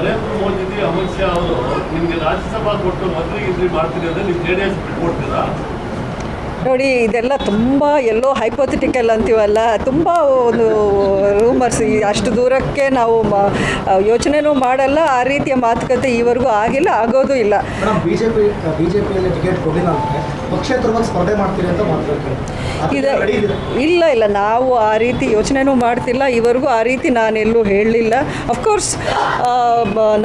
ನರೇಂದ್ರ ಮೋದಿ, ಅಮಿತ್ ಶಾ ಅವರು ನಿಮಗೆ ರಾಜ್ಯಸಭಾ ಕೊಟ್ಟು ಮಂತ್ರಿ ಗಿಂತ್ರಿ ಮಾಡ್ತೀರಿ ಅಂದ್ರೆ ನೀವು ಜೆ ಡಿ ಎಸ್ ಬಿಟ್ಕೊಡ್ತೀರಾ ನೋಡಿ ಇದೆಲ್ಲ ತುಂಬ ಎಲ್ಲೋ ಹೈಪೋಥೆಟಿಕಲ್ ಅಂತೀವಲ್ಲ ತುಂಬ ಒಂದು ರೂಮರ್ಸ್ ಅಷ್ಟು ದೂರಕ್ಕೆ ನಾವು ಯೋಚನೆನೂ ಮಾಡಲ್ಲ ಆ ರೀತಿಯ ಮಾತುಕತೆ ಈವರೆಗೂ ಆಗಿಲ್ಲ ಆಗೋದು ಇಲ್ಲ. ಬಿಜೆಪಿ ಬಿಜೆಪಿಯಲ್ಲಿ ಟಿಕೆಟ್ ಕೊಟ್ಟಿಲ್ಲ ಅಂದರೆ ಪಕ್ಷೇತರವಾಗಿ ಸ್ಪರ್ಧೆ ಮಾಡ್ತೀರಿ ಅಂತ ಮಾತಾಡ್ತಾರೆ ಇದೆ ಇಲ್ಲ ಇಲ್ಲ ನಾವು ಆ ರೀತಿ ಯೋಚನೆನೂ ಮಾಡ್ತಿಲ್ಲ ಇವರೆಗೂ ಆ ರೀತಿ ನಾನೆಲ್ಲೂ ಹೇಳಲಿಲ್ಲ. ಅಫ್ಕೋರ್ಸ್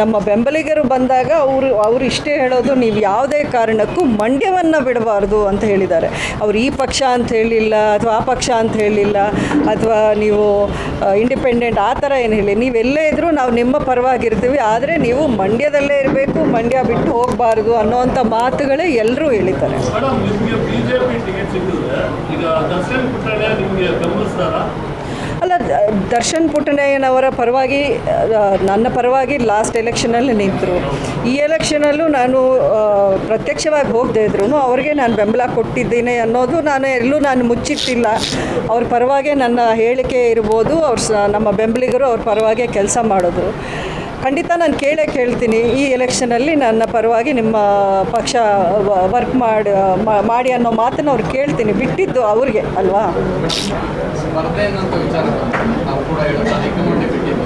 ನಮ್ಮ ಬೆಂಬಲಿಗರು ಬಂದಾಗ ಅವರು ಅವರು ಇಷ್ಟೇ ಹೇಳೋದು ನೀವು ಯಾವುದೇ ಕಾರಣಕ್ಕೂ ಮಂಡ್ಯವನ್ನು ಬಿಡಬಾರ್ದು ಅಂತ ಹೇಳಿದ್ದಾರೆ. ಅವ್ರು ಈ ಪಕ್ಷ ಅಂತ ಹೇಳಿಲ್ಲ ಅಥವಾ ಆ ಪಕ್ಷ ಅಂತ ಹೇಳಿಲ್ಲ ಅಥವಾ ನೀವು ಇಂಡಿಪೆಂಡೆಂಟ್ ಆ ಥರ ಏನು ಹೇಳಿ, ನೀವೆಲ್ಲೇ ಇದ್ದರೂ ನಾವು ನಿಮ್ಮ ಪರವಾಗಿರ್ತೀವಿ, ಆದರೆ ನೀವು ಮಂಡ್ಯದಲ್ಲೇ ಇರಬೇಕು, ಮಂಡ್ಯ ಬಿಟ್ಟು ಹೋಗಬಾರ್ದು ಅನ್ನೋವಂಥ ಮಾತುಗಳೇ ಎಲ್ಲರೂ ಹೇಳಿದ್ದಾರೆ. ಈಗ ದರ್ಶನ್ ಪುಟ್ಟಣೆ ನಿಮಗೆ ಬೆಂಬಲಿಸ್ತಾರಾ ಅಲ್ಲ ದ- ದರ್ಶನ್ ಪುಟ್ಟಣ್ಣಯ್ಯನವರ ಪರವಾಗಿ ನನ್ನ ಪರವಾಗಿ ಲಾಸ್ಟ್ ಎಲೆಕ್ಷನಲ್ಲಿ ನಿಂತರು. ಈ ಎಲೆಕ್ಷನಲ್ಲೂ ನಾನು ಪ್ರತ್ಯಕ್ಷವಾಗಿ ಹೋಗದೇ ಇದ್ರು ಅವ್ರಿಗೆ ನಾನು ಬೆಂಬಲ ಕೊಟ್ಟಿದ್ದೀನಿ ಅನ್ನೋದು ನಾನು ಎಲ್ಲೂ ನಾನು ಮುಚ್ಚಿಟ್ಟಿಲ್ಲ. ಅವ್ರ ಪರವಾಗೆ ನನ್ನ ಹೇಳಿಕೆ ಇರ್ಬೋದು, ಅವ್ರ ನಮ್ಮ ಬೆಂಬಲಿಗರು ಅವ್ರ ಪರವಾಗೆ ಕೆಲಸ ಮಾಡೋದು. ಖಂಡಿತ ನಾನು ಕೇಳೇ ಕೇಳ್ತೀನಿ ಈ ಎಲೆಕ್ಷನಲ್ಲಿ ನನ್ನ ಪರವಾಗಿ ನಿಮ್ಮ ಪಕ್ಷ ವರ್ಕ್ ಮಾಡಿ ಮಾಡಿ ಅನ್ನೋ ಮಾತನ್ನು ಅವ್ರು ಕೇಳ್ತೀನಿ, ಬಿಟ್ಟಿದ್ದು ಅವ್ರಿಗೆ, ಅಲ್ವಾ ಸ್ಪರ್ಧೆ ಅನ್ನೋಂಥ ವಿಚಾರ ನಾವು ಕೂಡ ಹೇಳೋದು ಹೈಕಮಾಂಡ್ ಬಿಟ್ಟಿದ್ದು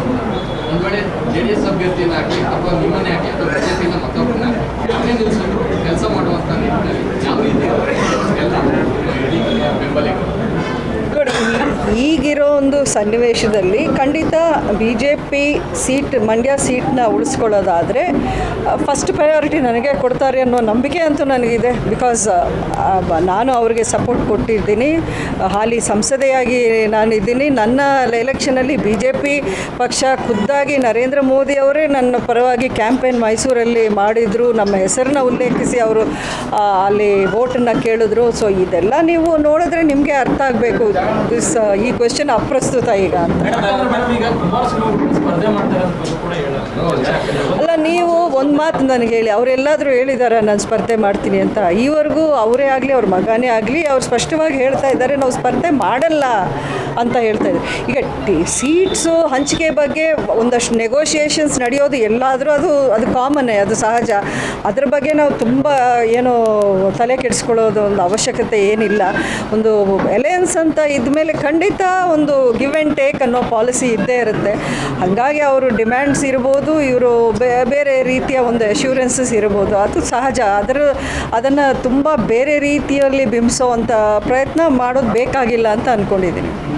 ಒಂದು ವೇಳೆ ಜೆ ಡಿ ಎಸ್ ಅಭ್ಯರ್ಥಿನ ಹಾಕಿ ಅಥವಾ ನಿಮ್ಮನ್ನೇ ಹಾಕಿ ಅಥವಾ ಬಿಜೆಪಿನ ಮತ್ತೊಬ್ಬರನ್ನ ಹಾಕಿ ಯಾವೇ ನಿಲ್ಲಿಸಿದ್ರು ಕೆಲಸ ಮಾಡುವಂಥ ನಿಟ್ಟಿನಲ್ಲಿ ಯಾವ ರೀತಿ ಎಲ್ಲ ಇಡೀ ಬೆಂಬಲಿಗರು ನೋಡಿ ಈ- ಈಗಿರೋ ಒಂದು ಸನ್ನಿವೇಶದಲ್ಲಿ ಖಂಡಿತ B J P seat, Mandya ಸೀಟ್ನ ಉಳಿಸ್ಕೊಳ್ಳೋದಾದರೆ ಫಸ್ಟ್ ಪ್ರಯಾರಿಟಿ ನನಗೆ ಕೊಡ್ತಾರೆ ಅನ್ನೋ ನಂಬಿಕೆ ಅಂತೂ ನನಗಿದೆ. ಬಿಕಾಸ್ ನಾನು ಅವರಿಗೆ ಸಪೋರ್ಟ್ ಕೊಟ್ಟಿದ್ದೀನಿ. ಹಾಲಿ ಸಂಸದೆಯಾಗಿ ನಾನಿದ್ದೀನಿ. ನನ್ನ ಎಲೆಕ್ಷನಲ್ಲಿ ಬಿ ಜೆ ಪಿ ಪಕ್ಷ ಖುದ್ದಾಗಿ ನರೇಂದ್ರ ಮೋದಿ ಅವರೇ ನನ್ನ ಪರವಾಗಿ ಕ್ಯಾಂಪೇನ್ ಮೈಸೂರಲ್ಲಿ ಮಾಡಿದರು. ನಮ್ಮ ಹೆಸರನ್ನ ಉಲ್ಲೇಖಿಸಿ ಅವರು ಅಲ್ಲಿ ವೋಟನ್ನು ಕೇಳಿದ್ರು. ಸೊ ಇದೆಲ್ಲ ನೀವು ನೋಡಿದ್ರೆ ನಿಮಗೆ ಅರ್ಥ ಆಗಬೇಕು. ಈ ಕ್ವೆಶನ್ ಅಪ್ರಸ್ತುತ ಈಗ ಅಂತ. ಅಲ್ಲ ನೀವು ಒಂದು ಮಾತು ನನಗೆ ಹೇಳಿ ಅವರೆಲ್ಲಾದರೂ ಹೇಳಿದಾರ ನಾನು ಸ್ಪರ್ಧೆ ಮಾಡ್ತೀನಿ ಅಂತ. ಈವರೆಗೂ ಅವರೇ ಆಗಲಿ ಅವ್ರ ಮಗನೇ ಆಗಲಿ ಅವ್ರು ಸ್ಪಷ್ಟವಾಗಿ ಹೇಳ್ತಾ ಇದ್ದಾರೆ ನಾವು ಸ್ಪರ್ಧೆ ಮಾಡಲ್ಲ. ಅಂತ ಹೇಳ್ತಾ ಇದ್ದಾರೆ. ಈಗ ಟಿ, ಸೀಟ್ಸು ಹಂಚಿಕೆ ಬಗ್ಗೆ ಒಂದಷ್ಟು ನೆಗೋಷಿಯೇಷನ್ಸ್ ನಡೆಯೋದು ಎಲ್ಲಾದರೂ ಅದು ಅದು ಕಾಮನ್ನೇ ಅದು ಸಹಜ. ಅದ್ರ ಬಗ್ಗೆ ನಾವು ತುಂಬ ಏನು ತಲೆ ಕೆಡಿಸ್ಕೊಳ್ಳೋದು ಒಂದು ಅವಶ್ಯಕತೆ ಏನಿಲ್ಲ. ಒಂದು ಅಲಯನ್ಸ್ ಅಂತ ಇದ್ಮೇಲೆ ಖಂಡಿತ ಒಂದು ಗಿವ್ ಆ್ಯಂಡ್ ಟೇಕ್ ಅನ್ನೋ ಪಾಲಿಸಿ ಇದ್ದೇ ಇರುತ್ತೆ. ಹಾಗಾಗಿ ಅವರು ಡಿಮ್ಯಾಂಡ್ಸ್ ಇರ್ಬೋದು, ಇವರು ಬೇರೆ ರೀತಿಯ ಒಂದು ಅಶ್ಯೂರೆನ್ಸಸ್ ಇರ್ಬೋದು. ಅದು ಸಹಜ. ಅದರ, ಅದನ್ನು ತುಂಬ ಬೇರೆ ರೀತಿಯಲ್ಲಿ ಬಿಂಬಿಸೋ ಅಂತ ಪ್ರಯತ್ನ ಮಾಡೋದು ಬೇಕಾಗಿಲ್ಲ ಅಂತ ಅಂದ್ಕೊಂಡಿದ್ದೀನಿ